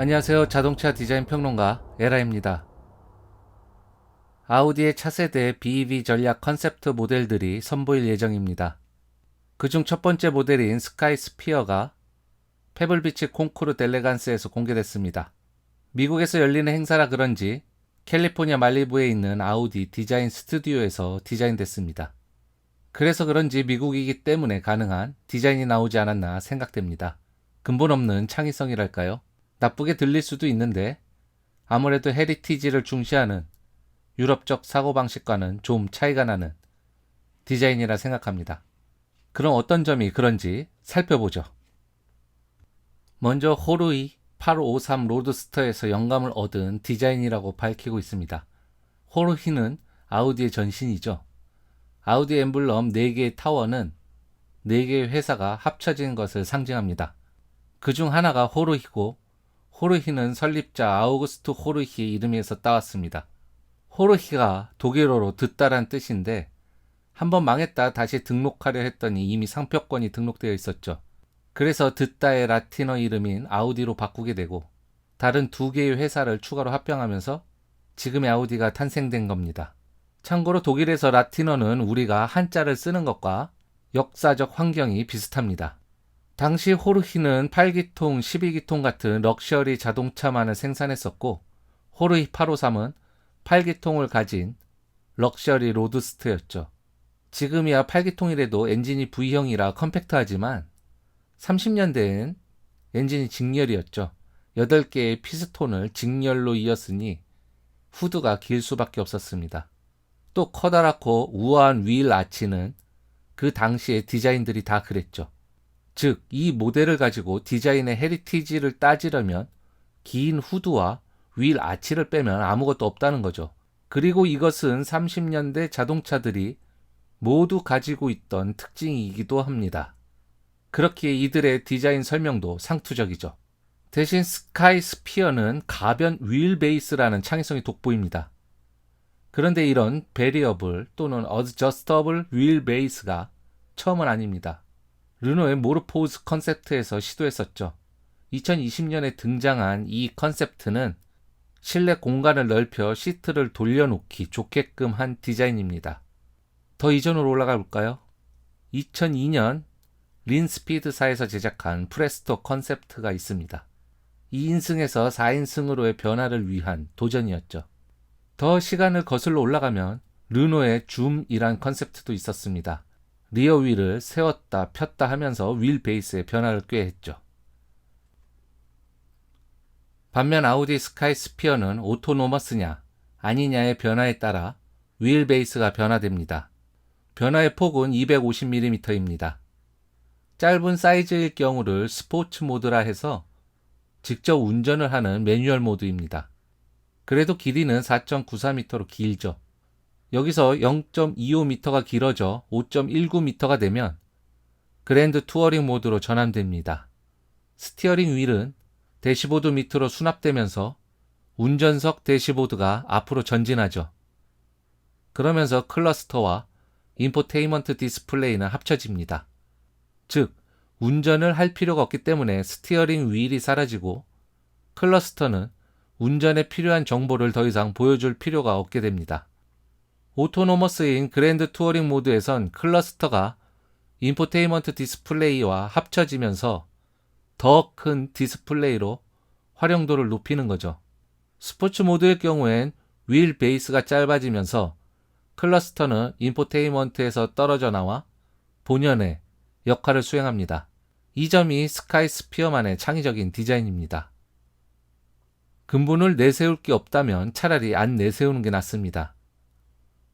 안녕하세요. 자동차 디자인 평론가 에라입니다. 아우디의 차세대 BEV 전략 컨셉트 모델들이 선보일 예정입니다. 그중 첫 번째 모델인 스카이 스피어가 페블비치 콩쿠르 델레간스에서 공개됐습니다. 미국에서 열리는 행사라 그런지 캘리포니아 말리부에 있는 아우디 디자인 스튜디오에서 디자인됐습니다. 그래서 그런지 미국이기 때문에 가능한 디자인이 나오지 않았나 생각됩니다. 근본 없는 창의성이랄까요? 나쁘게 들릴 수도 있는데 아무래도 헤리티지를 중시하는 유럽적 사고방식과는 좀 차이가 나는 디자인이라 생각합니다. 그럼 어떤 점이 그런지 살펴보죠. 먼저 호르이 853 로드스터에서 영감을 얻은 디자인이라고 밝히고 있습니다. 호르히는 아우디의 전신이죠. 아우디 엠블럼 4개의 타워는 4개의 회사가 합쳐진 것을 상징합니다. 그 중 하나가 호르히고 호르히는 설립자 아우구스트 호르히의 이름에서 따왔습니다. 호르히가 독일어로 듣다란 뜻인데 한번 망했다 다시 등록하려 했더니 이미 상표권이 등록되어 있었죠. 그래서 듣다의 라틴어 이름인 아우디로 바꾸게 되고 다른 두 개의 회사를 추가로 합병하면서 지금의 아우디가 탄생된 겁니다. 참고로 독일에서 라틴어는 우리가 한자를 쓰는 것과 역사적 환경이 비슷합니다. 당시 호르히는 8기통, 12기통 같은 럭셔리 자동차만을 생산했었고 호르히 853은 8기통을 가진 럭셔리 로드스트였죠. 지금이야 8기통이라도 엔진이 V형이라 컴팩트하지만 30년대엔 엔진이 직렬이었죠. 8개의 피스톤을 직렬로 이었으니 후드가 길 수밖에 없었습니다. 또 커다랗고 우아한 윌 아치는 그 당시의 디자인들이 다 그랬죠. 즉, 이 모델을 가지고 디자인의 헤리티지를 따지려면 긴 후드와 윌 아치를 빼면 아무것도 없다는 거죠. 그리고 이것은 30년대 자동차들이 모두 가지고 있던 특징이기도 합니다. 그렇기에 이들의 디자인 설명도 상투적이죠. 대신 스카이 스피어는 가변 윌 베이스라는 창의성이 돋보입니다. 그런데 이런 베리어블 또는 어드저스터블 윌 베이스가 처음은 아닙니다. 르노의 모르포즈 컨셉트에서 시도했었죠. 2020년에 등장한 이 컨셉트는 실내 공간을 넓혀 시트를 돌려놓기 좋게끔 한 디자인입니다. 더 이전으로 올라가 볼까요? 2002년 린스피드사에서 제작한 프레스토 컨셉트가 있습니다. 2인승에서 4인승으로의 변화를 위한 도전이었죠. 더 시간을 거슬러 올라가면 르노의 줌이란 컨셉트도 있었습니다. 리어 휠을 세웠다 폈다 하면서 휠 베이스의 변화를 꾀했죠. 반면 아우디 스카이 스피어는 오토노머스냐 아니냐의 변화에 따라 휠 베이스가 변화됩니다. 변화의 폭은 250mm입니다. 짧은 사이즈일 경우를 스포츠 모드라 해서 직접 운전을 하는 매뉴얼 모드입니다. 그래도 길이는 4.94m로 길죠. 여기서 0.25m가 길어져 5.19m가 되면 그랜드 투어링 모드로 전환됩니다. 스티어링 휠은 대시보드 밑으로 수납되면서 운전석 대시보드가 앞으로 전진하죠. 그러면서 클러스터와 인포테인먼트 디스플레이는 합쳐집니다. 즉, 운전을 할 필요가 없기 때문에 스티어링 휠이 사라지고 클러스터는 운전에 필요한 정보를 더 이상 보여줄 필요가 없게 됩니다. 오토노머스인 그랜드 투어링 모드에선 클러스터가 인포테인먼트 디스플레이와 합쳐지면서 더 큰 디스플레이로 활용도를 높이는 거죠. 스포츠 모드의 경우엔 휠 베이스가 짧아지면서 클러스터는 인포테인먼트에서 떨어져 나와 본연의 역할을 수행합니다. 이 점이 스카이 스피어만의 창의적인 디자인입니다. 근본을 내세울 게 없다면 차라리 안 내세우는 게 낫습니다.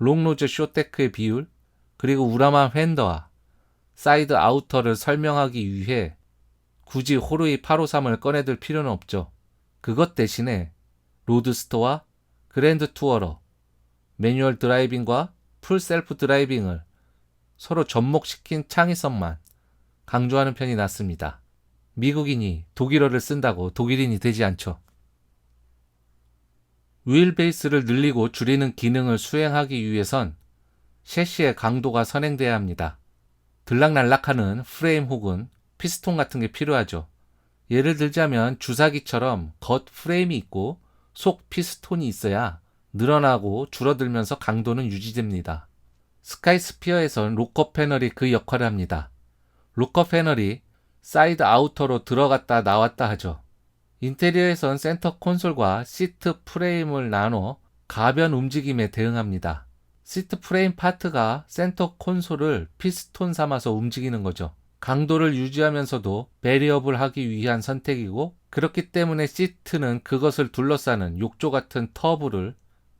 롱로즈 쇼테크의 비율, 그리고 우라마 팬더와 사이드 아우터를 설명하기 위해 굳이 호르이 853을 꺼내들 필요는 없죠. 그것 대신에 로드스터와 그랜드 투어러, 매뉴얼 드라이빙과 풀 셀프 드라이빙을 서로 접목시킨 창의성만 강조하는 편이 낫습니다. 미국인이 독일어를 쓴다고 독일인이 되지 않죠. 휠베이스를 늘리고 줄이는 기능을 수행하기 위해선 셰시의 강도가 선행돼야 합니다. 들락날락하는 프레임 혹은 피스톤 같은 게 필요하죠. 예를 들자면 주사기처럼 겉 프레임이 있고 속 피스톤이 있어야 늘어나고 줄어들면서 강도는 유지됩니다. 스카이스피어에선 로커 패널이 그 역할을 합니다. 로커 패널이 사이드 아우터로 들어갔다 나왔다 하죠. 인테리어에선 센터 콘솔과 시트 프레임을 나눠 가변 움직임에 대응합니다. 시트 프레임 파트가 센터 콘솔을 피스톤 삼아서 움직이는 거죠. 강도를 유지하면서도 베리업을 하기 위한 선택이고 그렇기 때문에 시트는 그것을 둘러싸는 욕조 같은 터브를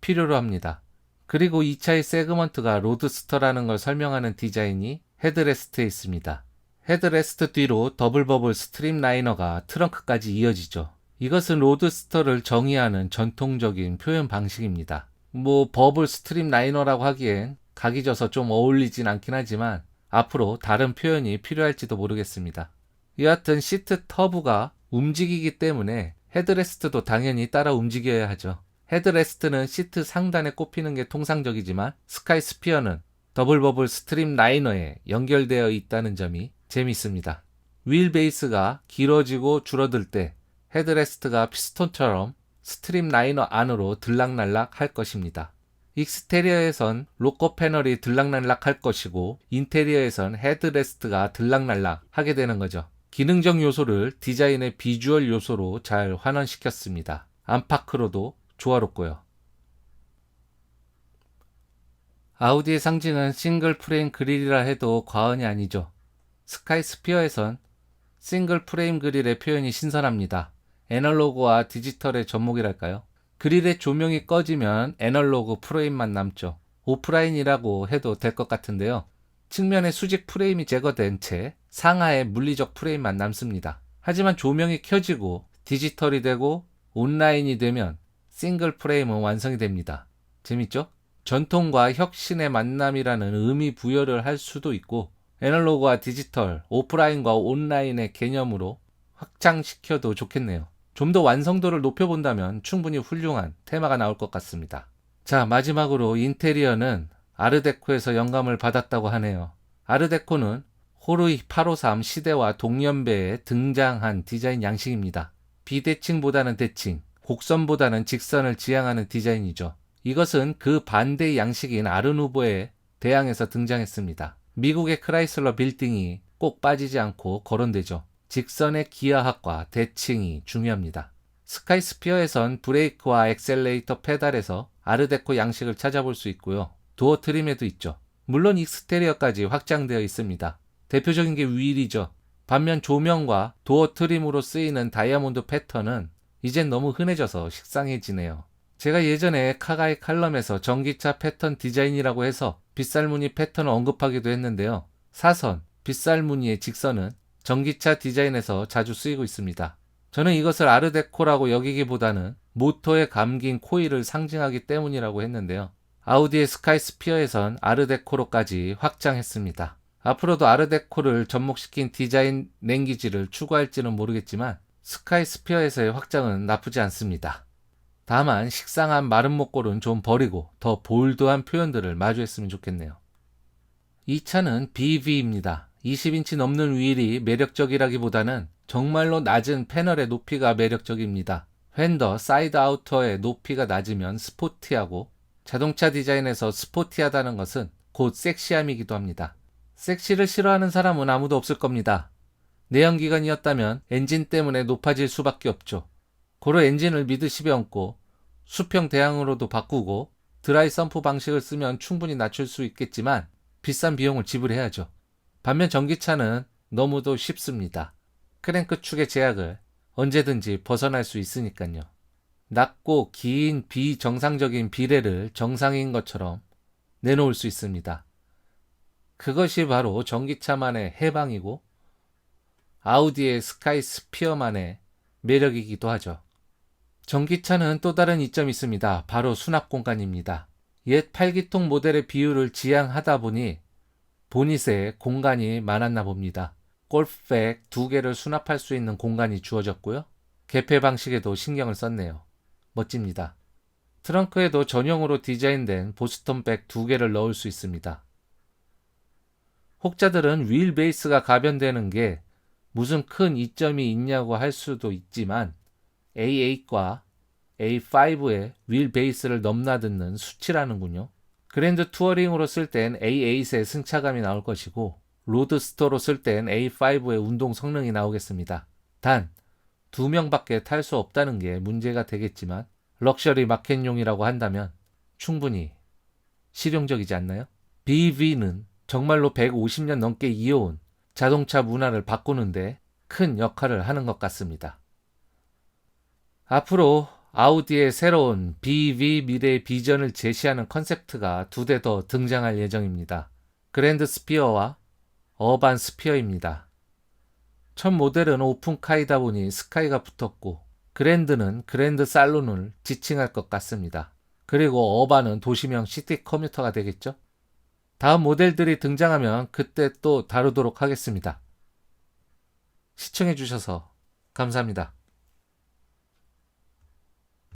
필요로 합니다. 그리고 이 차의 세그먼트가 로드스터라는 걸 설명하는 디자인이 헤드레스트에 있습니다. 헤드레스트 뒤로 더블 버블 스트림 라이너가 트렁크까지 이어지죠. 이것은 로드스터를 정의하는 전통적인 표현 방식입니다. 뭐 버블 스트림 라이너라고 하기엔 각이 져서 좀 어울리진 않긴 하지만 앞으로 다른 표현이 필요할지도 모르겠습니다. 여하튼 시트 터브가 움직이기 때문에 헤드레스트도 당연히 따라 움직여야 하죠. 헤드레스트는 시트 상단에 꼽히는 게 통상적이지만 스카이스피어는 더블 버블 스트림 라이너에 연결되어 있다는 점이 재미있습니다. 휠 베이스가 길어지고 줄어들 때 헤드레스트가 피스톤처럼 스트림 라이너 안으로 들락날락 할 것입니다. 익스테리어에선 로커 패널이 들락날락 할 것이고 인테리어에선 헤드레스트가 들락날락 하게 되는 거죠. 기능적 요소를 디자인의 비주얼 요소로 잘 환원시켰습니다. 안팎으로도 조화롭고요. 아우디의 상징은 싱글 프레임 그릴이라 해도 과언이 아니죠. 스카이스피어에선 싱글 프레임 그릴의 표현이 신선합니다. 애널로그와 디지털의 접목이랄까요? 그릴의 조명이 꺼지면 애널로그 프레임만 남죠. 오프라인이라고 해도 될 것 같은데요. 측면의 수직 프레임이 제거된 채 상하의 물리적 프레임만 남습니다. 하지만 조명이 켜지고 디지털이 되고 온라인이 되면 싱글 프레임은 완성이 됩니다. 재밌죠? 전통과 혁신의 만남이라는 의미 부여를 할 수도 있고 애널로그와 디지털, 오프라인과 온라인의 개념으로 확장시켜도 좋겠네요. 좀 더 완성도를 높여본다면 충분히 훌륭한 테마가 나올 것 같습니다. 자, 마지막으로 인테리어는 아르데코에서 영감을 받았다고 하네요. 아르데코는 호르이 853 시대와 동년배에 등장한 디자인 양식입니다. 비대칭보다는 대칭, 곡선보다는 직선을 지향하는 디자인이죠. 이것은 그 반대의 양식인 아르누보에 대항해서 등장했습니다. 미국의 크라이슬러 빌딩이 꼭 빠지지 않고 거론되죠. 직선의 기하학과 대칭이 중요합니다. 스카이스피어에선 브레이크와 엑셀레이터 페달에서 아르데코 양식을 찾아볼 수 있고요. 도어 트림에도 있죠. 물론 익스테리어까지 확장되어 있습니다. 대표적인 게 휠이죠. 반면 조명과 도어 트림으로 쓰이는 다이아몬드 패턴은 이젠 너무 흔해져서 식상해지네요. 제가 예전에 카가이 칼럼에서 전기차 패턴 디자인이라고 해서 빗살무늬 패턴을 언급하기도 했는데요. 사선, 빗살무늬의 직선은 전기차 디자인에서 자주 쓰이고 있습니다. 저는 이것을 아르데코라고 여기기보다는 모터에 감긴 코일을 상징하기 때문이라고 했는데요. 아우디의 스카이스피어에선 아르데코로까지 확장했습니다. 앞으로도 아르데코를 접목시킨 디자인 랭귀지를 추구할지는 모르겠지만 스카이스피어에서의 확장은 나쁘지 않습니다. 다만 식상한 마른 목골은 좀 버리고 더 볼드한 표현들을 마주했으면 좋겠네요. 이 차는 BV입니다. 20인치 넘는 휠이 매력적이라기보다는 정말로 낮은 패널의 높이가 매력적입니다. 휀더, 사이드 아우터의 높이가 낮으면 스포티하고 자동차 디자인에서 스포티하다는 것은 곧 섹시함이기도 합니다. 섹시를 싫어하는 사람은 아무도 없을 겁니다. 내연기관이었다면 엔진 때문에 높아질 수밖에 없죠. 고로 엔진을 미드십에 얹고 수평 대항으로도 바꾸고 드라이 펌프 방식을 쓰면 충분히 낮출 수 있겠지만 비싼 비용을 지불해야죠. 반면 전기차는 너무도 쉽습니다. 크랭크 축의 제약을 언제든지 벗어날 수 있으니까요. 낮고 긴 비정상적인 비례를 정상인 것처럼 내놓을 수 있습니다. 그것이 바로 전기차만의 해방이고 아우디의 스카이 스피어만의 매력이기도 하죠. 전기차는 또 다른 이점이 있습니다. 바로 수납 공간입니다. 옛 8기통 모델의 비율을 지향하다 보니 보닛에 공간이 많았나 봅니다. 골프백 두 개를 수납할 수 있는 공간이 주어졌고요. 개폐 방식에도 신경을 썼네요. 멋집니다. 트렁크에도 전용으로 디자인된 보스턴백 두 개를 넣을 수 있습니다. 혹자들은 휠 베이스가 가변되는 게 무슨 큰 이점이 있냐고 할 수도 있지만 A8과 A5의 윌 베이스를 넘나드는 수치라는군요. 그랜드 투어링으로 쓸 땐 A8의 승차감이 나올 것이고 로드스터로 쓸 땐 A5의 운동 성능이 나오겠습니다. 단 두 명밖에 탈 수 없다는 게 문제가 되겠지만 럭셔리 마켓용이라고 한다면 충분히 실용적이지 않나요? BV는 정말로 150년 넘게 이어온 자동차 문화를 바꾸는데 큰 역할을 하는 것 같습니다. 앞으로 아우디의 새로운 BV 미래 비전을 제시하는 컨셉트가 두 대 더 등장할 예정입니다. 그랜드 스피어와 어반 스피어입니다. 첫 모델은 오픈카이다 보니 스카이가 붙었고 그랜드는 그랜드 살론을 지칭할 것 같습니다. 그리고 어반은 도시명 시티 커뮤터가 되겠죠? 다음 모델들이 등장하면 그때 또 다루도록 하겠습니다. 시청해주셔서 감사합니다.